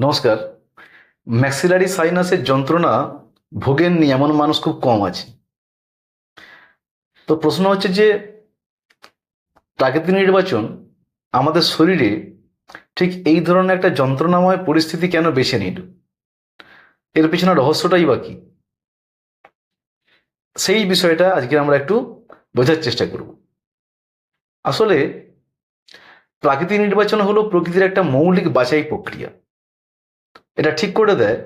নমস্কার। ম্যাক্সিলারি সাইনাসের যন্ত্রণা ভোগেননি এমন মানুষ খুব কম আছে। তো প্রশ্ন হচ্ছে যে, প্রাকৃতিক নির্বাচন আমাদের শরীরে ঠিক এই ধরনের একটা যন্ত্রণাময় পরিস্থিতি কেন বেছে নিল? এর পিছনে রহস্যটাই বা কি? সেই বিষয়টা আজকে আমরা একটু বোঝার চেষ্টা করব। আসলে প্রাকৃতিক নির্বাচন হলো প্রকৃতির একটা মৌলিক বাছাই প্রক্রিয়া। এটা ঠিক করে দেয়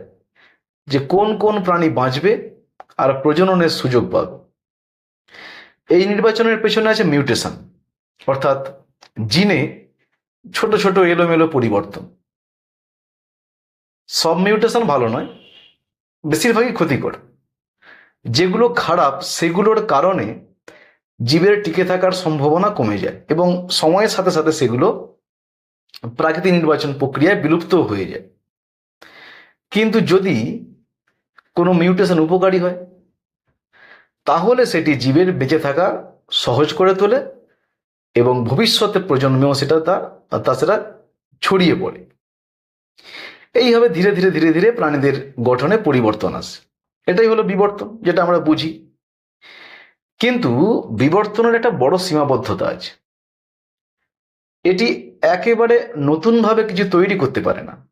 যে কোন কোন প্রাণী বাঁচবে আর প্রজননের সুযোগ পাবে। এই নির্বাচনের পেছনে আছে মিউটেশন, অর্থাৎ জিনে ছোট ছোট এলোমেলো পরিবর্তন। সব মিউটেশন ভালো নয়, বেশিরভাগই ক্ষতিকর। যেগুলো খারাপ, সেগুলোর কারণে জীবের টিকে থাকার সম্ভাবনা কমে যায় এবং সময়ের সাথে সাথে সেগুলো প্রাকৃতিক নির্বাচন প্রক্রিয়ায় বিলুপ্ত হয়ে যায়। কিন্তু যদি কোনো মিউটেশন উপকারী হয়, তাহলে সেটি জীবের বেঁচে থাকা সহজ করে তোলে এবং ভবিষ্যতে প্রজন্মেও সেটা তা তা সেটা ছড়িয়ে পড়ে। এইভাবে ধীরে ধীরে ধীরে ধীরে প্রাণীদের গঠনে পরিবর্তন আসে। এটাই হলো বিবর্তন, যেটা আমরা বুঝি। কিন্তু বিবর্তনের একটা বড় সীমাবদ্ধতা আছে। এটি একেবারে নতুনভাবে কিছু তৈরি করতে পারে না।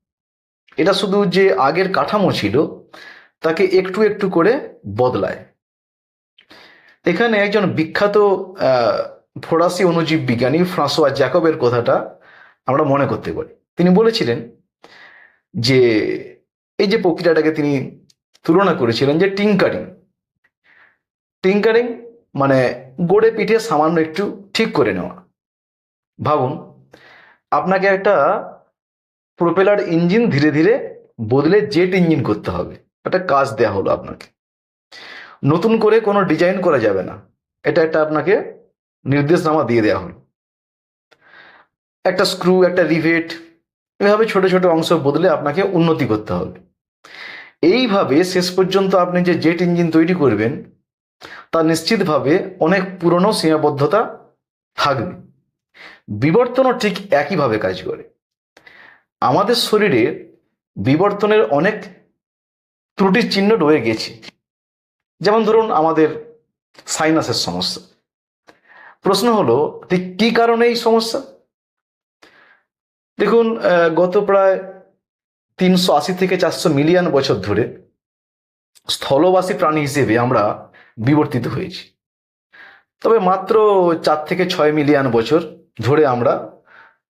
এটা শুধু যে আগের কাঠামো ছিল, তাকে একটু একটু করে বদলায়। এখানে একজন বিখ্যাত ফরাসি অনুজীব বিজ্ঞানী ফ্রাঁসোয়া জ্যাকবের কথাটা আমরা মনে করতে পারি। তিনি বলেছিলেন যে, এই যে প্রক্রিয়াটাকে তিনি তুলনা করেছিলেন যে টিঙ্কারিং টিঙ্কারিং মানে গোড়ে পিঠে সামান্য একটু ঠিক করে নেওয়া। ভাবুন, আপনাকে একটা প্রোপেলার ইঞ্জিন ধীরে ধীরে বদলে জেট ইঞ্জিন করতে হবে। একটা কাজ দেয়া হলো আপনাকে। নতুন করে কোনো ডিজাইন করা যাবে না। এটা একটা আপনাকে নির্দেশনামা দিয়ে দেওয়া হলো। একটা স্ক্রু একটা রিভেট এভাবে ছোট ছোট অংশ বদলে আপনাকে উন্নতি করতে হবে। এইভাবে শেষ পর্যন্ত আপনি যে জেট ইঞ্জিন তৈরি করবেন, তা নিশ্চিতভাবে অনেক পুরনো সীমাবদ্ধতা থাকবে। বিবর্তনও ঠিক একইভাবে কাজ করে। আমাদের শরীরে বিবর্তনের অনেক ত্রুটির চিহ্ন রয়ে গেছে। যেমন ধরুন আমাদের সাইনাসের সমস্যা। প্রশ্ন হলো, ঠিক কি কারণে এই সমস্যা? দেখুন গত প্রায় তিনশো আশি থেকে চারশো মিলিয়ন বছর ধরে স্থলবাসী প্রাণী হিসেবে আমরা বিবর্তিত হয়েছি। তবে মাত্র চার থেকে ছয় মিলিয়ন বছর ধরে আমরা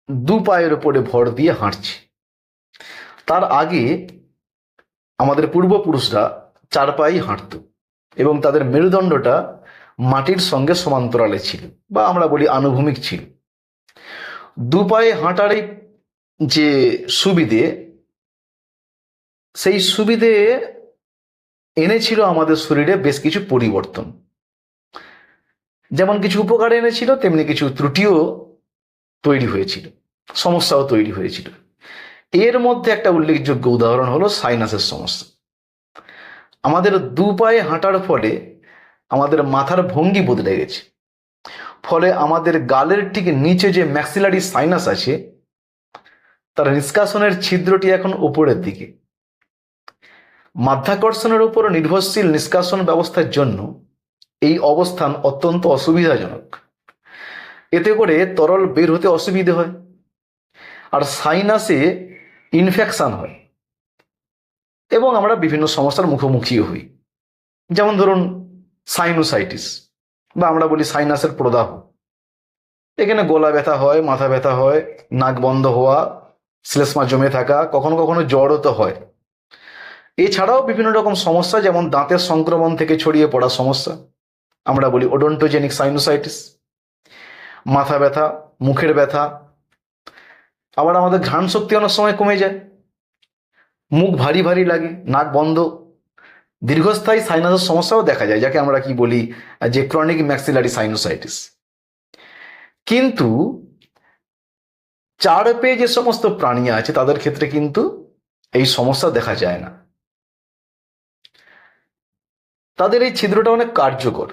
দু পায়ের উপরে ভর দিয়ে হাঁটছি। তার আগে আমাদের পূর্বপুরুষরা চার পায়েই হাঁটত এবং তাদের মেরুদণ্ডটা মাটির সঙ্গে সমান্তরালে ছিল বা আমরা বলি আনুভূমিক ছিল। দু পায়ে হাঁটার এই যে সুবিধে, সেই সুবিধে এনেছিল আমাদের শরীরে বেশ কিছু পরিবর্তন। যেমন কিছু উপকার এনেছিল, তেমনি কিছু ত্রুটিও তৈরি হয়েছিল, সমস্যাও তৈরি হয়েছিল। এর মধ্যে একটা উল্লেখযোগ্য উদাহরণ হলো সাইনাসের সমস্যা। আমাদের দু পায়ে হাঁটার ফলে আমাদের মাথার ভঙ্গি বদলে গেছে। ফলে আমাদের গালের ঠিক নিচে যে ম্যাক্সিলারি সাইনাস আছে, তার নিষ্কাশনের ছিদ্রটি এখন উপরের দিকে। মাধ্যাকর্ষণের উপর নির্ভরশীল নিষ্কাশন ব্যবস্থার জন্য এই অবস্থান অত্যন্ত অসুবিধাজনক। এতে করে তরল বের হতে অসুবিধে হয় আর সাইনাসে ইনফেকশন হয় এবং আমরা বিভিন্ন সমস্যার মুখোমুখিও হই। যেমন ধরুন সাইনোসাইটিস বা আমরা বলি সাইনাসের প্রদাহ। এখানে গলা ব্যথা হয়, মাথা ব্যথা হয়, নাক বন্ধ হওয়া, শ্লেষ্মা জমে থাকা, কখনো কখনো জ্বরও তো হয়। এছাড়াও বিভিন্ন রকম সমস্যা যেমন দাঁতের সংক্রমণ থেকে ছড়িয়ে পড়া সমস্যা, আমরা বলি ওডন্টোজেনিক সাইনোসাইটিস মাথা ব্যথা, মুখের ব্যথা। আবার আমাদের ঘ্রাণ শক্তি অনেক সময় কমে যায়। মুখ ভারী ভারী লাগে, নাক বন্ধ। দীর্ঘস্থায়ী সাইনাসের সমস্যাও দেখা যায়, যাকে আমরা কি বলি যে ক্রনিক ম্যাক্সিলারি সাইনোসাইটিস কিন্তু চার পেয়ে যে সমস্ত প্রাণী আছে, তাদের ক্ষেত্রে কিন্তু এই সমস্যা দেখা যায় না। তাদের এই ছিদ্রটা অনেক কার্যকর।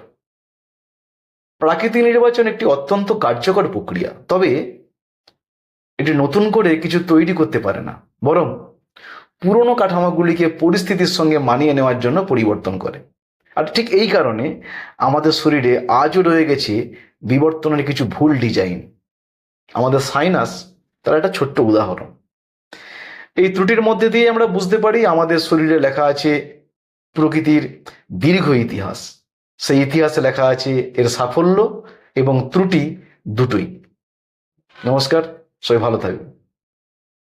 প্রাকৃতিক নির্বাচন একটি অত্যন্ত কার্যকর প্রক্রিয়া, তবে এটি নতুন করে কিছু তৈরি করতে পারে না, বরং পুরনো কাঠামোগুলিকে পরিস্থিতির সঙ্গে মানিয়ে নেওয়ার জন্য পরিবর্তন করে। আর ঠিক এই কারণে আমাদের শরীরে আজও রয়ে গেছে বিবর্তনের কিছু ভুল ডিজাইন। আমাদের সাইনাস, তার একটা ছোট্ট উদাহরণ। এই ত্রুটির মধ্যে দিয়ে আমরা বুঝতে পারি আমাদের শরীরে লেখা আছে প্রকৃতির দীর্ঘ ইতিহাস। সেই ইতিহাসে লেখা আছে এর সাফল্য এবং ত্রুটি দুটোই। নমস্কার সবাই ভালো থাকবে